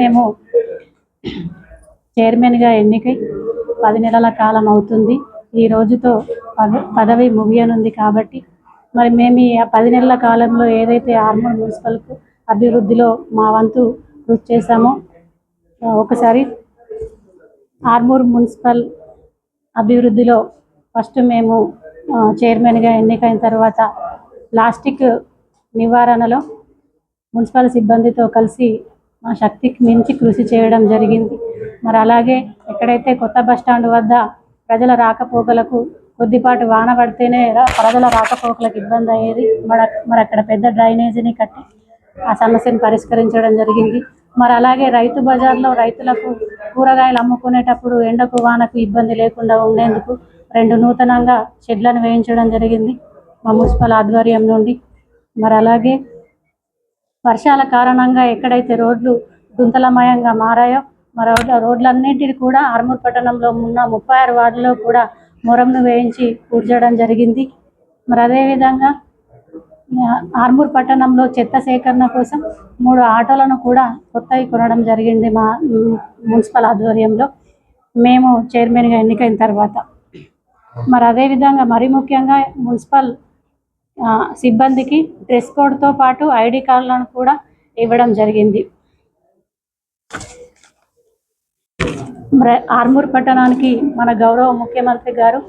మేము చైర్మన్గా ఎన్నికై పది నెలల కాలం అవుతుంది. ఈ రోజుతో పదవి ముగియనుంది కాబట్టి మరి మేము ఈ పది నెలల కాలంలో ఏదైతే ఆర్మూర్ మున్సిపల్కు అభివృద్ధిలో మా వంతు కృషి చేశామో ఒకసారి ఆర్మూర్ మున్సిపల్ అభివృద్ధిలో ఫస్ట్ మేము చైర్మన్గా ఎన్నికైన తర్వాత ప్లాస్టిక్ నివారణలో మున్సిపల్ సిబ్బందితో కలిసి మా శక్తికి మించి కృషి చేయడం జరిగింది. మరి అలాగే ఎక్కడైతే కొత్త బస్ స్టాండ్ వద్ద ప్రజల రాకపోకలకు కొద్దిపాటి వాన పడితేనే రా- ప్రజల రాకపోకలకు ఇబ్బంది అయ్యేది. మరి మరి అక్కడ పెద్ద డ్రైనేజీని కట్టి ఆ సమస్యను పరిష్కరించడం జరిగింది. మరి అలాగే రైతు బజార్లో రైతులకు కూరగాయలు అమ్ముకునేటప్పుడు ఎండకు వానకు ఇబ్బంది లేకుండా ఉండేందుకు రెండు నూతనంగా షెడ్లను వేయించడం జరిగింది మా మున్సిపల్ ఆధ్వర్యం నుండి. మరి అలాగే వర్షాల కారణంగా ఎక్కడైతే రోడ్లు గుంతలమయంగా మారాయో మరో రోడ్ల- రోడ్లన్నింటినీ కూడా ఆర్మూర్ పట్టణంలో ఉన్న ముప్పై ఆరు వార్డులో కూడా మొరంను వేయించి పూడ్చడం జరిగింది. మరి అదేవిధంగా ఆర్మూర్ పట్టణంలో చెత్త సేకరణ కోసం మూడు ఆటోలను కూడా కొత్తవి కొనడం జరిగింది మా మున్సిపల్ ఆధ్వర్యంలో. మేము చైర్మన్గా ఎన్నికైన తర్వాత. మరి అదేవిధంగా మరీ ముఖ్యంగా మున్సిపల్ సిబ్బందికి డ్రెస్ కోడ్తో పాటు ఐడి కార్డులను కూడా ఇవ్వడం జరిగింది. ఆర్మూర్ పట్టణానికి మన గౌరవ ముఖ్యమంత్రి గారు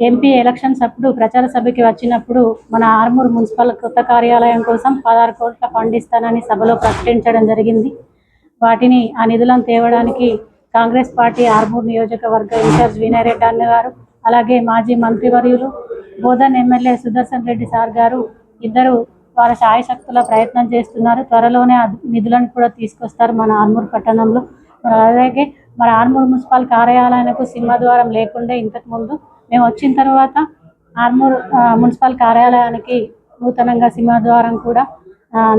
ఎంపీ ఎలక్షన్స్ అప్పుడు ప్రచార సభకి వచ్చినప్పుడు మన ఆర్మూర్ మున్సిపల్ కొత్త కార్యాలయం కోసం పదహారు కోట్ల ఫండ్ ఇస్తానని సభలో ప్రకటించడం జరిగింది. వాటిని ఆ నిధులను తేవడానికి కాంగ్రెస్ పార్టీ ఆర్మూర్ నియోజకవర్గ ఇన్ఛార్జ్ వినయ్ రెడ్డి గారు అలాగే మాజీ మంత్రివర్యులు బోధన్ ఎమ్మెల్యే సుదర్శన్ రెడ్డి సార్ గారు ఇద్దరు వారి శాయశక్తుల ప్రయత్నం చేస్తున్నారు. త్వరలోనే నిధులను కూడా తీసుకొస్తారు మన ఆర్మూర్ పట్టణంలో. అలాగే మన ఆర్మూర్ మున్సిపల్ కార్యాలయానికి సింహద్వారం లేకుండే ఇంతకుముందు మేము వచ్చిన తర్వాత ఆర్మూర్ మున్సిపల్ కార్యాలయానికి నూతనంగా సింహద్వారం కూడా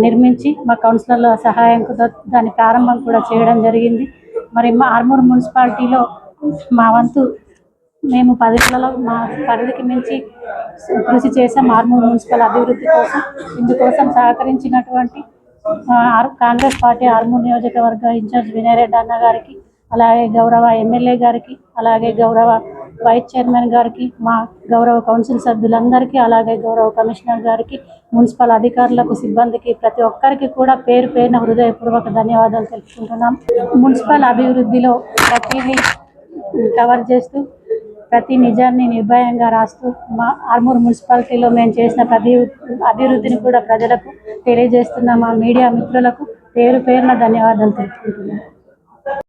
నిర్మించి మా కౌన్సిలర్ల సహాయంతో దాని ప్రారంభం కూడా చేయడం జరిగింది. మరి మా ఆర్మూర్ మున్సిపాలిటీలో మా వంతు మేము పది మా పరిధికి మించి కృషి చేసాం ఆర్మూర్ మున్సిపల్ అభివృద్ధి కోసం ఇందుకోసం సహకరించినటువంటి ఆర్- కాంగ్రెస్ పార్టీ ఆర్మూర్ నియోజకవర్గ ఇన్ఛార్జ్ వినయరెడ్డి అన్న గారికి అలాగే గౌరవ ఎమ్మెల్యే గారికి అలాగే గౌరవ వైస్ చైర్మన్ గారికి మా గౌరవ కౌన్సిల్ సభ్యులందరికీ అలాగే గౌరవ కమిషనర్ గారికి మున్సిపల్ అధికారులకు సిబ్బందికి ప్రతి ఒక్కరికి కూడా పేరు పేరున హృదయపూర్వక ధన్యవాదాలు తెలుపుకుంటున్నాం. మున్సిపల్ అభివృద్ధిలో ప్రతిదీ కవర్ చేస్తూ ప్రతి నిజాన్ని నిర్భయంగా రాస్తూ మా ఆర్మూర్ మున్సిపాలిటీలో మేము చేసిన ప్రతి అభివృద్ధిని కూడా ప్రజలకు తెలియజేస్తున్న మా మీడియా మిత్రులకు పేరు పేరున ధన్యవాదాలు తెలుపుకుంటున్నాను.